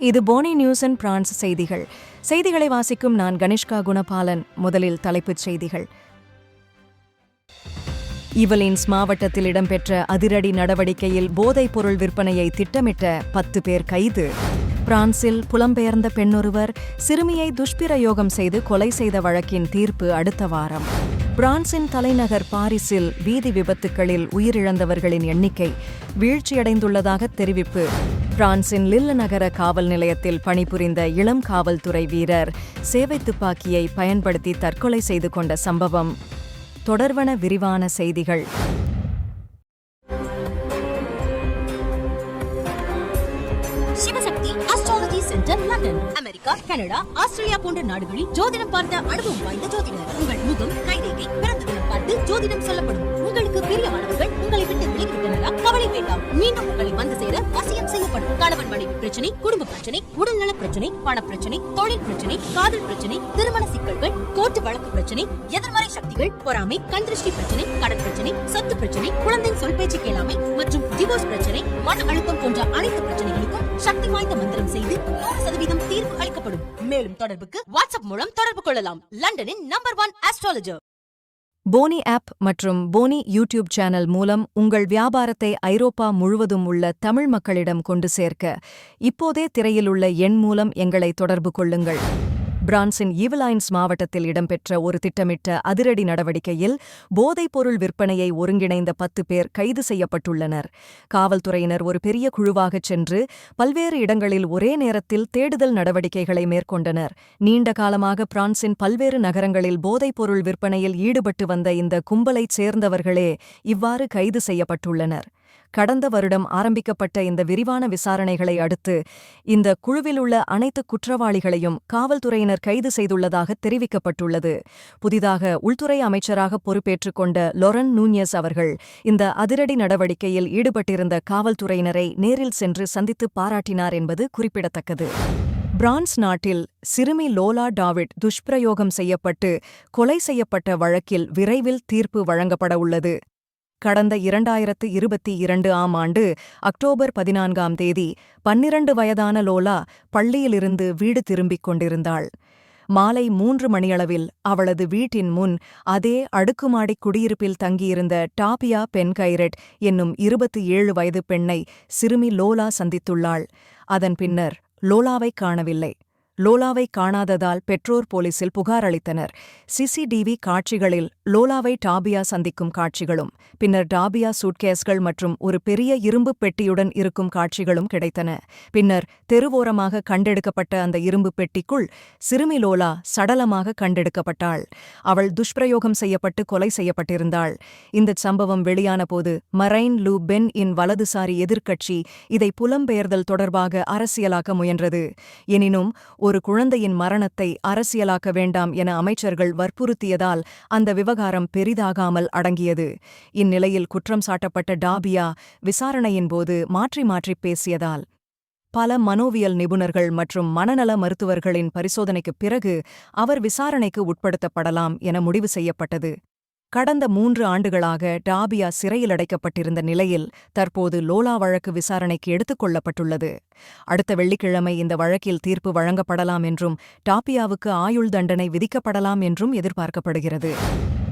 இது Fani news and France செய்திகள். செய்திகளை வாசிக்கும் நான் கணிஷ்கா குணபாலன். முதலில் தலைப்புச் செய்திகள். இவலின்ஸ் மாவட்டத்தில் இடம்பெற்ற அதிரடி நடவடிக்கையில் போதைப் பொருள் விற்பனையை திட்டமிட்ட பத்து பேர் கைது. பிரான்சில் புலம்பெயர்ந்த பெண்ணொருவர் சிறுமியை துஷ்பிரயோகம் செய்து கொலை செய்த வழக்கின் தீர்ப்பு அடுத்த வாரம். பிரான்சின் தலைநகர் பாரிஸில் வீதி விபத்துகளில் உயிரிழந்தவர்களின் எண்ணிக்கை வீழ்ச்சியடைந்துள்ளதாக தெரிவிப்பு. பிரான்சின் லில்ல நகர காவல் நிலையத்தில் பணிபுரிந்த இளம் காவல்துறை வீரர் சேவை துப்பாக்கியை பயன்படுத்தி தற்கொலை செய்து கொண்ட சம்பவம். தொடர்வன விரிவான செய்திகள். Shivashakti astrology centre London America Canada Australia போன்ற நாடுகளில் ஜோதிடம் பார்த்த அனுபவம் வாய்ந்த ஜோதிடர். உங்கள் முகம் கைரேகை பிறந்த தினம் பார்த்து ஜோதிடம் சொல்லப்படும். உங்களுக்கு பெரிய வேண்டாம் மீண்டும் உங்களை வந்து சேர வசியம் செய்யப்படும். கணவன் மனைவி பிரச்சனை குடும்ப பிரச்சனை உடல்நல பிரச்சனை பண பிரச்சனை தொழில் பிரச்சனை காதல் பிரச்சனை திருமண சிக்கல்கள் கோர்ட்டு வழக்கு பிரச்சனை எதிர்மறை சக்திகள் பொறாமை கண் திருஷ்டி பிரச்சனை கடன் பிரச்சனை சொத்து பிரச்சனை குழந்தை சொல் பேச்சு கேளாமை மற்றும் டிவோர்ஸ் பிரச்சனை மன அழுத்தம் போன்ற அனைத்து பிரச்சனைகளுக்கும் சக்தி வாய்ந்த மந்திரம் செய்து நூறு சதவீதம் தீர்வு அளிக்கப்படும். மேலும் தொடர்புக்கு வாட்ஸ்அப் மூலம் தொடர்பு கொள்ளலாம். லண்டனின் நம்பர் ஒன் ஆஸ்ட்ராலஜர் போனி ஆப் மற்றும் போனி யூடியூப் சேனல் மூலம் உங்கள் வியாபாரத்தை ஐரோப்பா முழுவதும் உள்ள தமிழ் மக்களிடம் கொண்டு சேர்க்க இப்போதே திரையிலுள்ள எண் மூலம் எங்களை தொடர்பு கொள்ளுங்கள். பிரான்சின் ஈவலைன்ஸ் மாவட்டத்தில் இடம்பெற்ற ஒரு திட்டமிட்ட அதிரடி நடவடிக்கையில் போதைப்பொருள் விற்பனையை ஒருங்கிணைந்த பத்து பேர் கைது செய்யப்பட்டுள்ளனர். காவல்துறையினர் ஒரு பெரிய குழுவாகச் சென்று பல்வேறு இடங்களில் ஒரே நேரத்தில் தேடுதல் நடவடிக்கைகளை மேற்கொண்டனர். நீண்ட காலமாக பிரான்சின் பல்வேறு நகரங்களில் போதைப்பொருள் விற்பனையில் ஈடுபட்டு வந்த இந்த கும்பலைச் சேர்ந்தவர்களே இவ்வாறு கைது செய்யப்பட்டுள்ளனர். கடந்த வருடம் ஆரம்பிக்கப்பட்ட இந்த விரிவான விசாரணைகளை அடுத்து இந்த குழுவிலுள்ள அனைத்து குற்றவாளிகளையும் காவல்துறையினர் கைது செய்துள்ளதாக தெரிவிக்கப்பட்டுள்ளது. புதிதாக உள்துறை அமைச்சராக பொறுப்பேற்றுக் கொண்ட லொரன் நூன்யஸ் அவர்கள் இந்த அதிரடி நடவடிக்கையில் ஈடுபட்டிருந்த காவல்துறையினரை நேரில் சென்று சந்தித்து பாராட்டினார் என்பது குறிப்பிடத்தக்கது. பிரான்ஸ் நாட்டில் சிறுமி லோலா டாவிட் துஷ்பிரயோகம் செய்யப்பட்டு கொலை செய்யப்பட்ட வழக்கில் விரைவில் தீர்ப்பு வழங்கப்பட உள்ளது கடந்த இரண்டாயிரத்து இருபத்தி இரண்டு ஆம் ஆண்டு அக்டோபர் பதினான்காம் தேதி பன்னிரண்டு வயதான லோலா பள்ளியிலிருந்து வீடு திரும்பிக் கொண்டிருந்தாள். மாலை மூன்று மணியளவில் அவளது வீட்டின் முன் அதே அடுக்குமாடி குடியிருப்பில் தங்கியிருந்த டாபியா பென்கைரட் என்னும் இருபத்தி ஏழு வயது பெண்ணை சிறுமி லோலா சந்தித்துள்ளாள். அதன் பின்னர் லோலாவைக் காணவில்லை. லோலாவை காணாததால் பெற்றோர் போலீசில் புகார் அளித்தனர். சிசிடிவி காட்சிகளில் லோலாவை டாபியா சந்திக்கும் காட்சிகளும் பின்னர் டாபியா சூட்கேஸ்கள் மற்றும் ஒரு பெரிய இரும்புப் பெட்டியுடன் இருக்கும் காட்சிகளும் கிடைத்தன. பின்னர் தெருவோரமாக கண்டெடுக்கப்பட்ட அந்த இரும்புப் பெட்டிக்குள் சிறுமி லோலா சடலமாக கண்டெடுக்கப்பட்டாள். அவள் துஷ்பிரயோகம் செய்யப்பட்டு கொலை செய்யப்பட்டிருந்தாள். இந்த சம்பவம் வெளியானபோது மரைன் லூ பென் இன் வலதுசாரி எதிர்க்கட்சி இதை புலம்பெயர்தல் தொடர்பாக அரசியலாக்க முயன்றது. எனினும் ஒரு குழந்தையின் மரணத்தை அரசியலாக்க வேண்டாம் என அமைச்சர்கள் வற்புறுத்தியதால் அந்த விவகாரம் பெரிதாகாமல் அடங்கியது. இந்நிலையில் குற்றம் சாட்டப்பட்ட டாபியா விசாரணையின் போது மாற்றி மாற்றிப் பேசியதால். பல மனோவியல் நிபுணர்கள் மற்றும் மனநல மருத்துவர்களின் பரிசோதனைக்குப் பிறகு அவர் விசாரணைக்கு உட்படுத்தப்படலாம் என முடிவு செய்யப்பட்டது. கடந்த மூன்று ஆண்டுகளாக டாபியா சிறையில் அடைக்கப்பட்டிருந்த நிலையில் தற்போது லோலா வழக்கு விசாரணைக்கு எடுத்துக் கொள்ளப்பட்டுள்ளது. அடுத்த வெள்ளிக்கிழமை இந்த வழக்கில் தீர்ப்பு வழங்கப்படலாம் என்றும் டாபியாவுக்கு ஆயுள் தண்டனை விதிக்கப்படலாம் என்றும் எதிர்பார்க்கப்படுகிறது.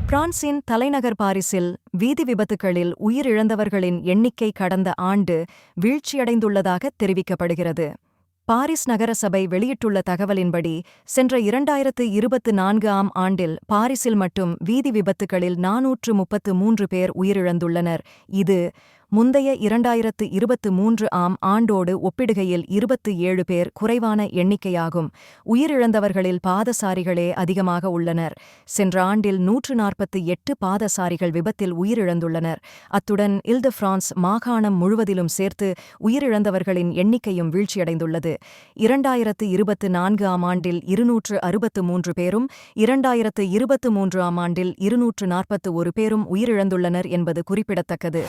பிரான்சின் தலைநகர் பாரிஸில் வீதி விபத்துகளில் உயிரிழந்தவர்களின் எண்ணிக்கை கடந்த ஆண்டு வீழ்ச்சியடைந்துள்ளதாக தெரிவிக்கப்படுகிறது. பாரிஸ் நகரசபை வெளியிட்டுள்ள தகவலின்படி சென்ற இரண்டாயிரத்து இருபத்து நான்கு ஆம் ஆண்டில் பாரிஸில் மட்டும் வீதி விபத்துகளில் நாநூற்று முப்பத்து மூன்று பேர் உயிரிழந்துள்ளனர். இது முந்தைய இரண்டாயிரத்து இருபத்து மூன்று ஆம் ஆண்டோடு ஒப்பிடுகையில் இருபத்து ஏழு பேர் குறைவான எண்ணிக்கையாகும். உயிரிழந்தவர்களில் பாதசாரிகளே அதிகமாக உள்ளனர். சென்ற ஆண்டில் நூற்று நாற்பத்து எட்டு பாதசாரிகள் விபத்தில் உயிரிழந்துள்ளனர். அத்துடன் இல் த பிரான்ஸ் மாகாணம் முழுவதிலும் சேர்த்து உயிரிழந்தவர்களின் எண்ணிக்கையும் வீழ்ச்சியடைந்துள்ளது. இரண்டாயிரத்து இருபத்து நான்கு ஆம் ஆண்டில் இருநூற்று அறுபத்து மூன்று பேரும் இரண்டாயிரத்து இருபத்து மூன்று ஆம் ஆண்டில் இருநூற்று நாற்பத்து ஒரு பேரும் உயிரிழந்துள்ளனர் என்பது குறிப்பிடத்தக்கது.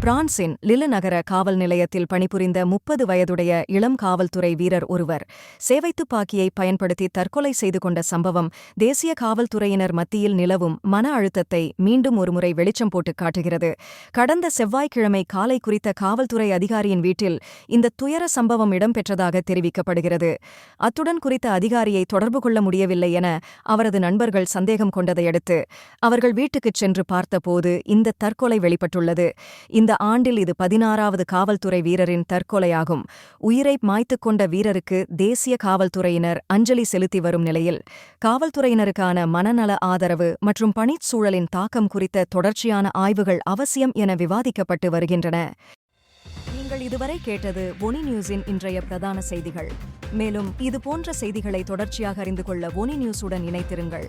பிரான்சின் லிலநகர காவல் நிலையத்தில் பணிபுரிந்த முப்பது வயதுடைய இளம் காவல்துறை வீரர் ஒருவர் சேவை துப்பாக்கியை பயன்படுத்தி தற்கொலை செய்து கொண்ட சம்பவம் தேசிய காவல்துறையினர் மத்தியில் நிலவும் மன அழுத்தத்தை மீண்டும் ஒருமுறை வெளிச்சம் போட்டு காட்டுகிறது. கடந்த செவ்வாய்க்கிழமை காலை குறித்த காவல்துறை அதிகாரியின் வீட்டில் இந்த துயர சம்பவம் இடம்பெற்றதாக தெரிவிக்கப்படுகிறது. அத்துடன் குறித்த அதிகாரியை தொடர்பு கொள்ள முடியவில்லை என அவரது நண்பர்கள் சந்தேகம் கொண்டதையடுத்து அவர்கள் வீட்டுக்குச் சென்று பார்த்தபோது இந்த தற்கொலை வெளிப்பட்டுள்ளது. இந்த ஆண்டில் இது பதினாறாவது காவல்துறை வீரரின் தற்கொலையாகும். உயிரை மாய்த்துக் கொண்ட வீரருக்கு தேசிய காவல்துறையினர் அஞ்சலி செலுத்தி வரும் நிலையில் காவல்துறையினருக்கான மனநல ஆதரவு மற்றும் பணிச்சூழலின் தாக்கம் குறித்த தொடர்ச்சியான ஆய்வுகள் அவசியம் என விவாதிக்கப்பட்டு வருகின்றன. நீங்கள் இதுவரை கேட்டது ஒனி நியூஸின் இன்றைய பிரதான செய்திகள். மேலும் இதுபோன்ற செய்திகளை தொடர்ச்சியாக அறிந்து கொள்ள ஒனி நியூஸுடன் இணைத்திருங்கள்